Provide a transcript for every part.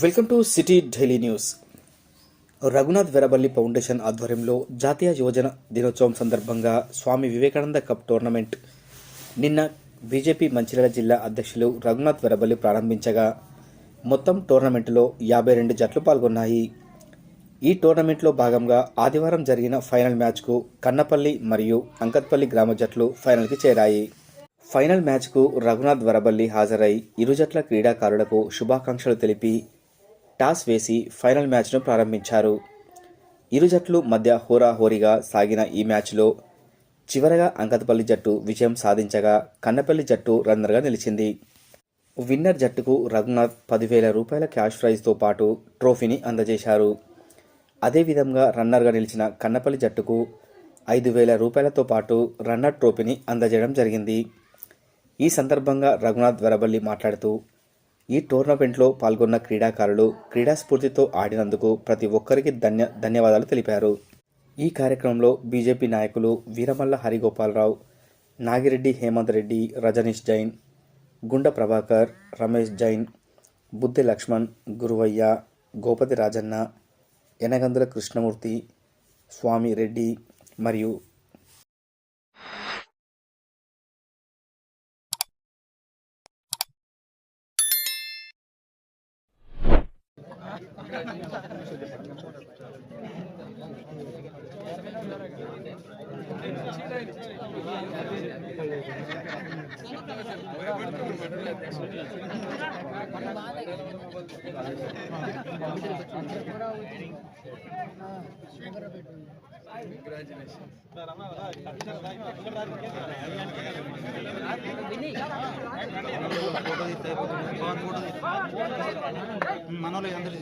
Welcome to city daily news. Raghunath Veraballi foundation ఆధ్వర్యంలో జాతీయ యువజన దినోత్సవం సందర్భంగా స్వామి వివేకానంద కప్ టోర్నమెంట్. నిన్న బీజేపీ మంచిర్యాల జిల్లా అధ్యక్షులు రఘునాథ్ వెరబల్లి ప్రారంభించగా మొత్తం టోర్నమెంటులో యాభై రెండు జట్లు పాల్గొన్నాయి. ఈ టోర్నమెంట్లో భాగంగా ఆదివారం జరిగిన ఫైనల్ మ్యాచ్కు కన్నపల్లి మరియు అంకత్పల్లి గ్రామ జట్లు ఫైనల్కి చేరాయి. ఫైనల్ మ్యాచ్కు రఘునాథ్ వరబల్లి హాజరై ఇరు జట్ల క్రీడాకారులకు శుభాకాంక్షలు తెలిపి టాస్ వేసి ఫైనల్ మ్యాచ్ను ప్రారంభించారు. ఇరు జట్లు మధ్య హోరాహోరీగా సాగిన ఈ మ్యాచ్లో చివరగా అంకతపల్లి జట్టు విజయం సాధించగా కన్నపల్లి జట్టు రన్నర్గా నిలిచింది. విన్నర్ జట్టుకు రఘునాథ్ పదివేల రూపాయల క్యాష్ ప్రైజ్తో పాటు ట్రోఫీని అందజేశారు. అదేవిధంగా రన్నర్గా నిలిచిన కన్నపల్లి జట్టుకు ఐదు వేల రూపాయలతో పాటు రన్నర్ ట్రోఫీని అందజేయడం జరిగింది. ఈ సందర్భంగా రఘునాథ్ వెరబల్లి మాట్లాడుతూ ఈ టోర్నమెంట్లో పాల్గొన్న క్రీడాకారులు క్రీడాస్ఫూర్తితో ఆడినందుకు ప్రతి ఒక్కరికి ధన్య ధన్యవాదాలు తెలిపారు. ఈ కార్యక్రమంలో బీజేపీ నాయకులు వీరమల్ల హరిగోపాలరావు నాగిరెడ్డి హేమంత్ రెడ్డి రజనీష్ జైన్ గుండ ప్రభాకర్ రమేష్ జైన్ బుద్ధి లక్ష్మణ్ గురువయ్య గోపతి రాజన్న ఎనగందుల కృష్ణమూర్తి స్వామి రెడ్డి మరియు Thank you. మనోళ్ళు అందరూ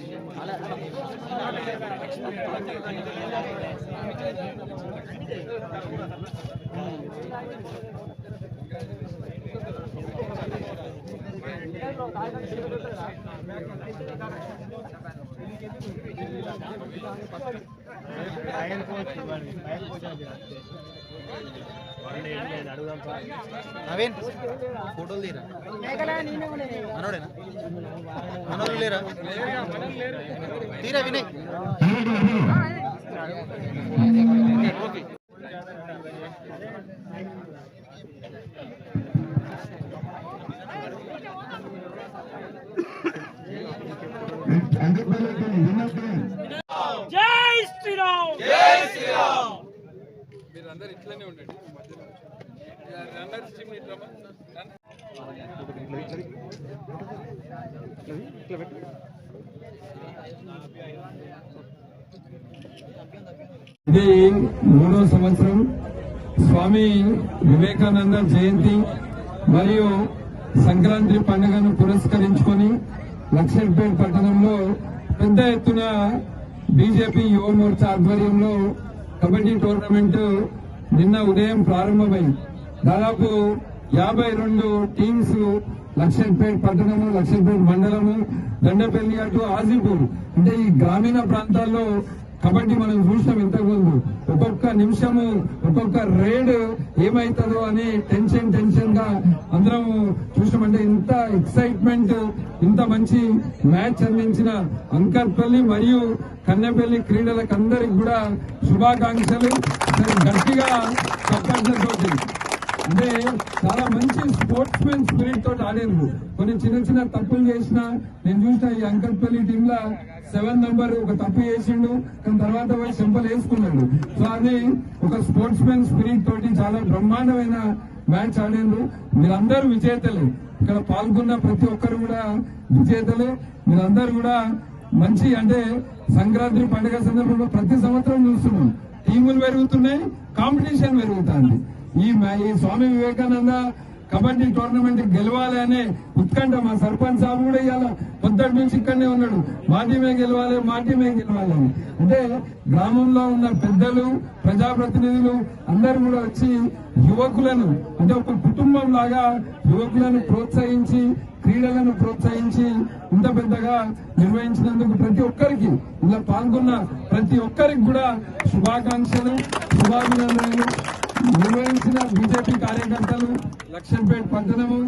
నవీన్ ఫోటోలు తీరా? మనోడేనా? మనోళ్ళు లేరా? తీరా వినయ్? జై అందరు ఇట్లనే ఉండండి. రన్నర్స్ టీమ్ ఇట్లా ఇది మూడో సంవత్సరం స్వామి వివేకానంద జయంతి మరియు సంక్రాంతి పండుగను పురస్కరించుకొని లక్ష్మీపేట పట్టణంలో పెద్ద ఎత్తున బీజేపీ యువ మోర్చా ఆధ్వర్యంలో కబడ్డీ టోర్నమెంట్ నిన్న ఉదయం ప్రారంభమైంది దాదాపు యాభై రెండు టీమ్స్ లక్ష్మీపేట పట్టణము లక్ష్మీపేట మండలము దండపల్లి అటు ఆజీపూర్. అంటే ఈ గ్రామీణ ప్రాంతాల్లో కబడ్డీ మనం చూసినాం ఇంతకుముందు. ఒక్కొక్క నిమిషము ఒక్కొక్క రేడ్ ఏమైతుందో అని టెన్షన్ టెన్షన్గా అందరం చూసినామంటే ఇంత ఎక్సైట్మెంట్ ఇంత మంచి మ్యాచ్ అందించిన అంకర్పల్లి మరియు కన్నెపల్లి క్రీడలకు అందరికి కూడా శుభాకాంక్షలు. గట్టిగా చప్పట్లతోటి అంటే చాలా మంచి స్పోర్ట్స్ మెన్ స్పిరిట్ తోటి ఆడారు కొన్ని చిన్న చిన్న తప్పులు చేసిన నేను చూసిన ఈ అంకల్పల్లి టీమ్ లా సెవెన్ నంబర్ ఒక తప్పు చేసిండు కానీ తర్వాత పోయి సింపల్ వేసుకున్నాడు. సో అది ఒక స్పోర్ట్స్ మెన్ స్పిరిట్ తోటి చాలా బ్రహ్మాండమైన మ్యాచ్ ఆడారు మీరందరూ విజేతలే. ఇక్కడ పాల్గొన్న ప్రతి ఒక్కరు కూడా విజేతలే. మీరందరూ కూడా మంచి అంటే సంక్రాంతి పండుగ సందర్భంలో ప్రతి సంవత్సరం చూస్తున్నాం. టీములు పెరుగుతున్నాయి కాంపిటీషన్ పెరుగుతుంది. ఈ ఈ స్వామి వివేకానంద కబడ్డీ టోర్నమెంట్ గెలవాలి అనే ఉత్కంఠ మా సర్పంచ్ సాబు కూడా ఇవాళ పొద్దుటి నుంచి ఇక్కడనే ఉన్నాడు. మా టీమే గెలవాలి మా టీమే గెలవాలి అని. అంటే గ్రామంలో ఉన్న పెద్దలు ప్రజాప్రతినిధులు అందరు కూడా వచ్చి యువకులను అంటే ఒక కుటుంబం లాగా యువకులను ప్రోత్సహించి క్రీడలను ప్రోత్సహించి ఇంత పెద్దగా నిర్వహించినందుకు ప్రతి ఒక్కరికి ఇలా పాల్గొన్న ప్రతి ఒక్కరికి కూడా శుభాకాంక్షలు శుభాభినందనలు. నిర్వహించిన బీజేపీ కార్యకర్తలు లక్ష్మణపేట పట్టణము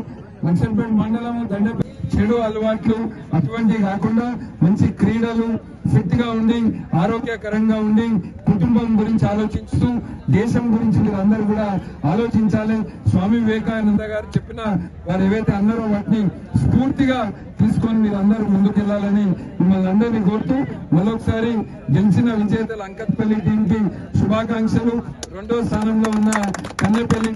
లక్ష్మణపేట మండలము దండ చెడు అలవాట్లు అటువంటివి కాకుండా మంచి క్రీడలు ఫిట్గా ఉండి ఆరోగ్యకరంగా ఉండి కుటుంబం గురించి ఆలోచిస్తూ దేశం గురించి మీరు అందరూ కూడా ఆలోచించాలి. స్వామి వివేకానంద గారు చెప్పిన వారు ఏవైతే అన్నారో వాటిని స్ఫూర్తిగా తీసుకొని మీరు అందరూ ముందుకెళ్ళాలని మిమ్మల్ని అందరినీ కోరుతూ మరొకసారి గెలిచిన విజేతల అంకత్పల్లి టీం శుభాకాంక్షలు. రెండో స్థానంలో ఉన్న కన్నెపల్లి